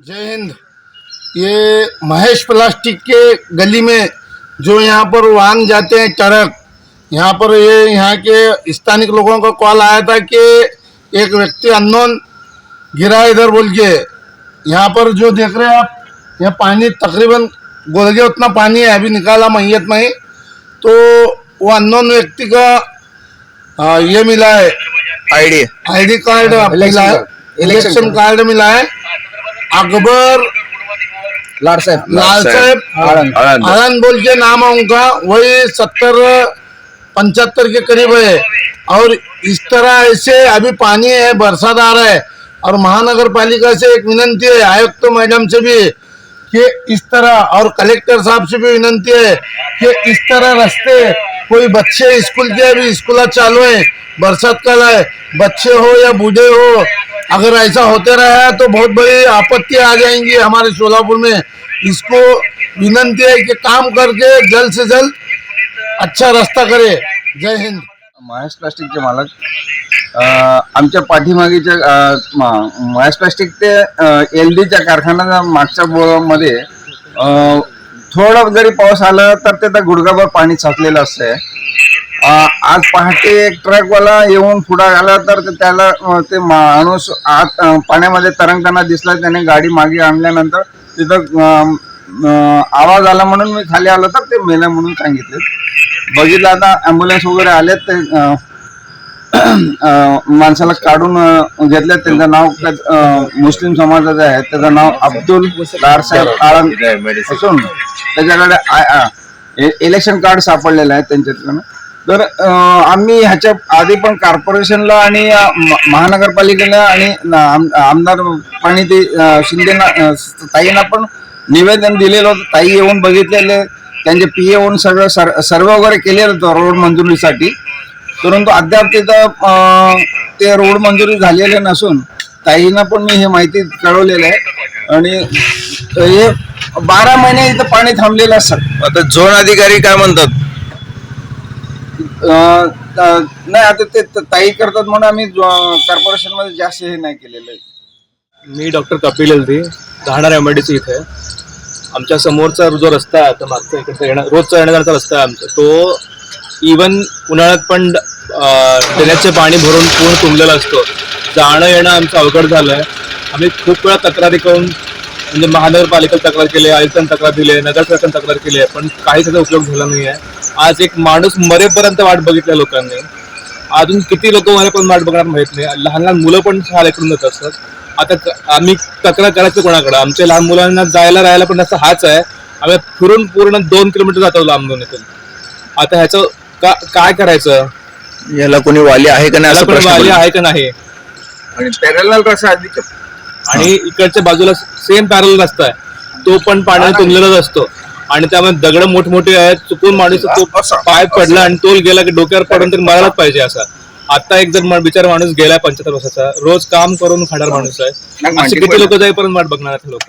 जय हिंद। ये महेश प्लास्टिक के गली में जो यहाँ पर वाहन जाते हैं ट्रक यहाँ पर ये यहाँ के स्थानिक लोगों का कॉल आया था कि एक व्यक्ति अननोन गिरा इधर बोल के। यहाँ पर जो देख रहे हैं आप यहाँ पानी तकरीबन गोलगे उतना पानी है अभी निकाला मैयत में ही। तो वो अननोन व्यक्ति का आ, ये मिला है। आयडी आईडी कार्ड मिला है। इलेक्शन कार्ड मिला है। अकबर लाड साहेब. लाल साहेब आनंद आनंद बोल के नाम है उनका. वही सत्तर पंचहत्तर के करीब है और इस तरह ऐसे अभी पानी है बरसात आ रहा है. और महानगर पालिका से एक विनंती है आयुक्त मैडम से भी कि इस तरह, और कलेक्टर साहब से भी विनंती है कि इस तरह रास्ते, कोई बच्चे स्कूल के अभी स्कूल चालू है, बरसात काल है, बच्चे हो या बूढ़े हो, अगर ऐसा होते रहा तो बहुत बड़ी आपत्ति आ जाएँगी हमारे सोलापुर में। इसको विनंती है कि काम करके जल्द से जल्द अच्छा रास्ता करे। जय हिंद। महेश प्लास्टिक के मालक। आमच्या पाठीमागेच्या मॅस प्लास्टिक ते एल डीच्या कारखान्याच्या मागच्या बोळामध्ये थोडं जरी पाऊस आला तर ते त्या गुडघाभर पाणी साचलेलं असतंय. आज पहाटे एक ट्रकवाला येऊन पुढा आला तर ते त्याला ते माणूस आत पाण्यामध्ये तरंगताना दिसला त्याने गाडी मागे आणल्यानंतर तिथं आवाज आला म्हणून मी खाली आलो तर ते मेलं म्हणून सांगितले. बघितलं आता ॲम्ब्युलन्स वगैरे आलेत ते माणसाला काढून घेतलं त्यांचं नाव मुस्लिम समाजाचं आहे त्याचं नाव अब्दुल दारसाहेब आळंद असून त्याच्याकडे इलेक्शन कार्ड सापडलेलं आहे त्यांच्यातलं. तर आम्ही ह्याच्या आधी पण कॉर्पोरेशनला आणि महानगरपालिकेला आणि आम- आमदार पाणी ते शिंदेना ताईंना पण निवेदन दिलेलं होतं. ताई येऊन बघितलेले त्यांचे पी येऊन सगळं सर सर्वे वगैरे केलेलं होतं रोड मंजुरीसाठी. परंतु अद्याप तिथं ते रोड मंजुरी झालेले नसून ताईंना पण मी हे माहिती कळवलेलं आहे. आणि हे बारा महिने इथं पाणी थांबलेलं असतं. आता झोन अधिकारी काय म्हणतात? नाही आता ते ताई करतात म्हणून आम्ही कॉर्पोरेशनमध्ये जास्त हे नाही केलेलं आहे. मी डॉक्टर कपिल एलदी राहणार एम आय डी सी इथे. आमच्या समोरचा जो रस्ता आहे आता मागचा इकडचा येणार रोजचा येण्याचा रस्ता आहे आमचा. तो इवन उन्हाळ्यात पण ड्रेनेजचे पाणी भरून पूर्ण तुंबलेला असतो. जाणं येणं आमचं अवघड झालं आहे आम्ही खूप वेळा तक्रारी करून म्हणजे महानगरपालिकेला तक्रार केली आहे आयुक्तांनी तक्रार दिली आहे नगरसेवकांनी तक्रार केली आहे पण काही त्याचा उपयोग झाला नाही आहे आज एक माणूस मरेपर्यंत वाट बघितल्या लोकांनी. अजून किती लोक मला पण वाट बघणार माहीत नाही. लहान लहान मुलं पण शाळेकडून जात असतात. आता आम्ही तक्रार करायचं कोणाकडे? आमच्या लहान मुलांना जायला राहायला पण असं हाच आहे. आम्ही फिरून पूर्ण दोन किलोमीटर जातो लांबून इथून. आता ह्याचं का काय करायचं? याला कोणी वाली आहे का नाही याला असं पण प्रश्न वाली. आहे का नाही? आणि पॅरल रस्ता अधिक आणि इकडच्या बाजूला सेम पॅरल रस्ता आहे. तो पण पाण्याने तुंबलेलाच असतो. आणि त्यामुळे दगड मोठमोठे आहेत. चुकून माणूस तो पाय पडला आणि तोल गेला की डोक्यावर पडून तरी मरायलाच पाहिजे असा. आता एक जर मा- बिचारा माणूस गेलाय पंच्याहत्तर वर्षाचा. रोज काम करून खाणार माणूस आहे. असे किती लोक जाईपर्यंत वाट बघणार आहेत लोक?